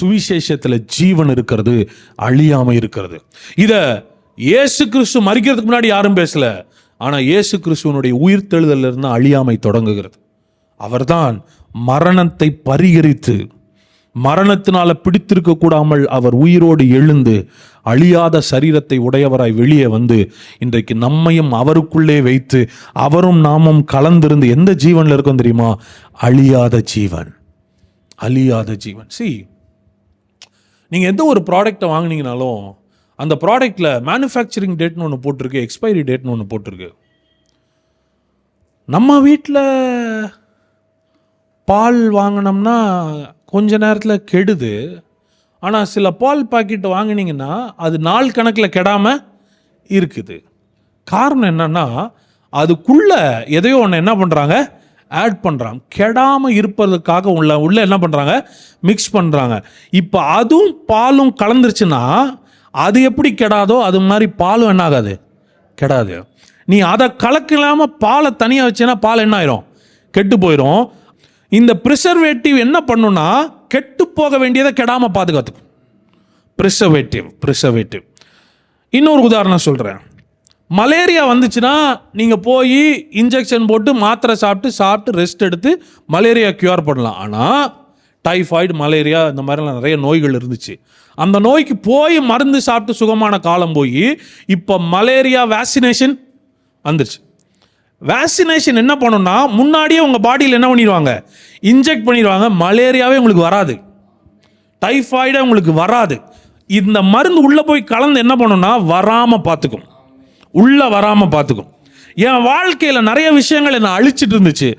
சுவிசேஷத்தில் ஜீவன் இருக்கிறது அழியாமல் இருக்கிறது. இதை இயேசு கிறிஸ்து மறிக்கிறதுக்கு முன்னாடி யாரும் பேசல. ஆனால் இயேசு கிறிஸ்துவனுடைய உயிர்த்தெழுதல்ல இருந்து அழியாமை தொடங்குகிறது. அவர்தான் மரணத்தை பரிகரித்து மரணத்தினால பிடித்திருக்க கூடாமல் அவர் உயிரோடு எழுந்து அழியாத சரீரத்தை உடையவராய் வெளியே வந்து இன்றைக்கு நம்மையும் அவருக்குள்ளே வைத்து அவரும் நாமும் கலந்திருந்து எந்த ஜீவனில் இருக்கும் தெரியுமா? அழியாத ஜீவன். அழியாத ஜீவன். சி நீங்கள் எந்த ஒரு ப்ராடக்டை வாங்கினீங்கனாலும் அந்த ப்ராடக்டில் மேனுஃபேக்சரிங் டேட்னு ஒன்று போட்டிருக்கு எக்ஸ்பைரி டேட்னு ஒன்று போட்டிருக்கு. நம்ம வீட்டில் பால் வாங்கினோம்னா கொஞ்ச நேரத்தில் கெடுது. ஆனால் சில பால் பாக்கெட் வாங்கினீங்கன்னா அது நாள் கணக்கில் கெடாமல் இருக்குது. காரணம் என்னன்னா அதுக்குள்ளே எதையோ ஒன்று என்ன பண்ணுறாங்க ஆட் பண்ணுறாங்க கெடாமல் இருப்பதற்காக உள்ள உள்ளே என்ன பண்ணுறாங்க மிக்ஸ் பண்ணுறாங்க இப்போ அதுவும் பாலும் கலந்துருச்சுன்னா அது எப்படி கெடாதோ அது மாதிரி பாலும் என்ன ஆகாது? கெடாது. நீ அதை கலக்கலாமல் பாலை தனியாக வச்சேன்னா பால் என்ன ஆயிரும்? கெட்டு போயிடும் இந்த ப்ரிசர்வேட்டிவ் என்ன பண்ணுன்னா கெட்டு போக வேண்டியதை கெடாமல் பாதுகாத்துக்கும். ப்ரிசர்வேட்டிவ் ப்ரிசர்வேட்டிவ் இன்னொரு உதாரணம் சொல்கிறேன் மலேரியா வந்துச்சுன்னா நீங்கள் போய் இன்ஜெக்ஷன் போட்டு மாத்திரை சாப்பிட்டு சாப்பிட்டு ரெஸ்ட் எடுத்து மலேரியா க்யூர் பண்ணலாம். ஆனால் டைஃபாய்டு மலேரியா இந்த மாதிரிலாம் நிறைய நோய்கள் இருந்துச்சு. அந்த நோய்க்கு போய் மருந்து சாப்பிட்டு சுகமான காலம் போய் இப்போ மலேரியா வேக்சினேஷன் வந்துருச்சு. வேக்சினேஷன் என்ன பண்ணுன்னா முன்னாடியே உங்கள் பாடியில் என்ன பண்ணிடுவாங்க? இன்ஜெக்ட் பண்ணிடுவாங்க. மலேரியாவே உங்களுக்கு வராது. டைஃபாய்டே உங்களுக்கு வராது. இந்த மருந்து உள்ளே போய் கலந்து என்ன பண்ணுன்னா வராமல் பார்த்துக்கும். உள்ளே வராமல் பார்த்துக்கும் என் வாழ்க்கையில் நிறைய விஷயங்கள் என்னை அழிச்சிட்டு இருந்துச்சு.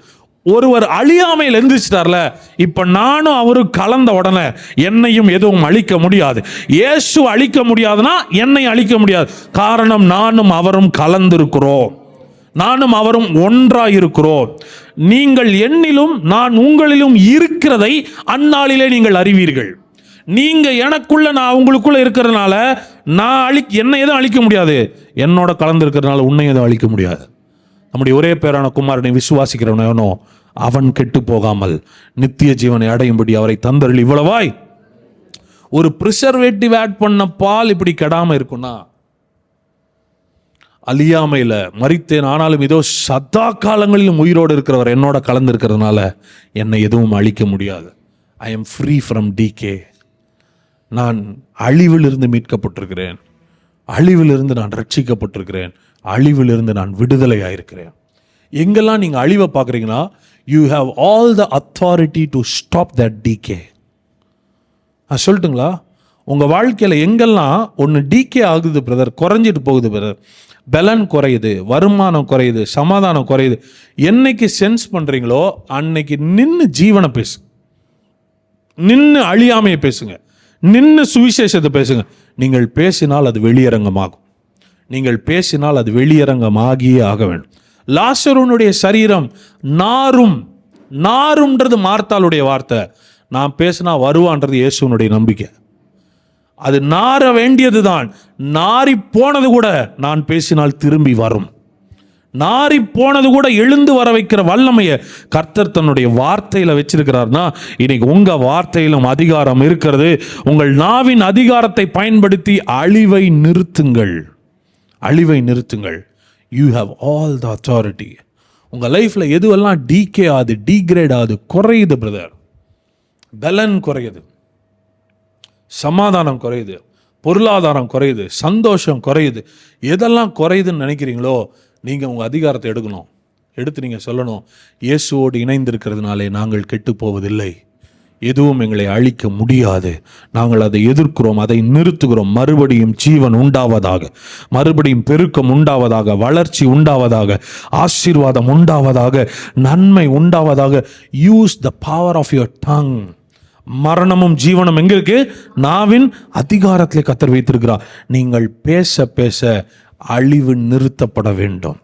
ஒருவர் அழியாமையில் எந்திரிச்சிட்டார்ல இப்போ நானும் அவரும் கலந்த உடனே என்னையும் எதுவும் அழிக்க முடியாது. இயேசு அழிக்க முடியாதுன்னா என்னை அழிக்க முடியாது. காரணம் நானும் அவரும் கலந்திருக்கிறோம். நானும் அவரும் ஒன்றாக இருக்கிறோம் நீங்கள் என்னிலும் நான் உங்களிலும் இருக்கிறதை அந்நாளிலே நீங்கள் அறிவீர்கள். நீங்கள் எனக்குள்ள நான் உங்களுக்குள்ள இருக்கிறதுனால நான் அழி என்னை எதுவும் அழிக்க முடியாது. என்னோட கலந்து இருக்கிறதுனால உன்னை எதுவும் அழிக்க முடியாது. நம்முடைய ஒரே பேரான குமாரனை விசுவாசிக்கிறவனோ அவன் கெட்டு போகாமல் நித்திய ஜீவனை அடையும்படி அவரை தந்தருள் இவ்வளவாய். ஒரு ப்ரிசர்வேட்டிவ் ஆட் பண்ண பால் இப்படி கெடாமல் இருக்குன்னா அழியாமையில் மறித்தேன் ஆனாலும் ஏதோ சதா காலங்களிலும் உயிரோடு இருக்கிறவர் என்னோட கலந்து இருக்கிறதுனால என்னை எதுவும் அழிக்க முடியாது. I am free from decay நான் அழிவிலிருந்து மீட்கப்பட்டிருக்கிறேன். அழிவிலிருந்து நான் ரட்சிக்கப்பட்டிருக்கிறேன். அழிவிலிருந்து நான் விடுதலையாயிருக்கிறேன். எங்கெல்லாம் நீங்கள் அழிவை பார்க்குறீங்கன்னா you have all the authority to stop that decay நான் சொல்லட்டுங்களா? உங்கள் வாழ்க்கையில் எங்கெல்லாம் ஒன்று டிகே ஆகுது பிரதர் குறைஞ்சிட்டு போகுது பிரதர் பலன் குறையுது வருமானம் குறையுது சமாதானம் குறையுது. என்னைக்கு சென்ஸ் பண்ணுறீங்களோ அன்னைக்கு நின்று ஜீவனை பேசு. நின்று அழியாமையை பேசுங்க. நின்று சுவிசேஷத்தை பேசுங்க. நீங்கள் பேசினால் அது வெளியரங்கமாகும். நீங்கள் பேசினால் அது வெளியரங்கமாகியே ஆக வேண்டும். லாசருனுடைய சரீரம் நாரும் நாரும்ன்றது மார்த்தாளுடைய வார்த்தை. நான் பேசினா வருவான்றது இயேசுனுடைய நம்பிக்கை. அது நார வேண்டியதுதான். நாரி போனது கூட நான் பேசினால் திரும்பி வரும். நாரி போனது கூட எழுந்து வர வைக்கிற வல்லமையை கர்த்தர் தன்னுடைய வார்த்தையில வச்சிருக்கிறார்னா இன்னைக்கு உங்க வார்த்தையிலும் அதிகாரம் இருக்கிறது. உங்கள் நாவின் அதிகாரத்தை பயன்படுத்தி அழிவை நிறுத்துங்கள். அழிவை நிறுத்துங்கள். You have all the authority உங்க லைஃப்ல எதுவெல்லாம் டீகே ஆகுது டீக்ரேட் ஆகுது குறையுது பிரதர் பலன் குறையுது. சமாதானம் குறையுது. பொருளாதாரம் குறையுது. சந்தோஷம் குறையுது. எதெல்லாம் குறையுதுன்னு நினைக்கிறீங்களோ நீங்கள் உங்கள் அதிகாரத்தை எடுக்கணும். எடுத்து நீங்கள் சொல்லணும் இயேசுவோடு இணைந்திருக்கிறதுனாலே நாங்கள் கெட்டு போவதில்லை எதுவும் எங்களை அழிக்க முடியாது. நாங்கள் அதை எதிர்க்கிறோம் அதை நிறுத்துகிறோம். மறுபடியும் ஜீவன் உண்டாவதாக மறுபடியும் பெருக்கம் உண்டாவதாக வளர்ச்சி உண்டாவதாக ஆசீர்வாதம் உண்டாவதாக நன்மை உண்டாவதாக. Use the power of your tongue மரணமும் ஜீவனும் எங்கே இருக்கு? நாவின் அதிகாரத்தில் கத்தர் வைத்திருக்கிறார். நீங்கள் பேச பேச அழிவு நிறுத்தப்பட வேண்டும்.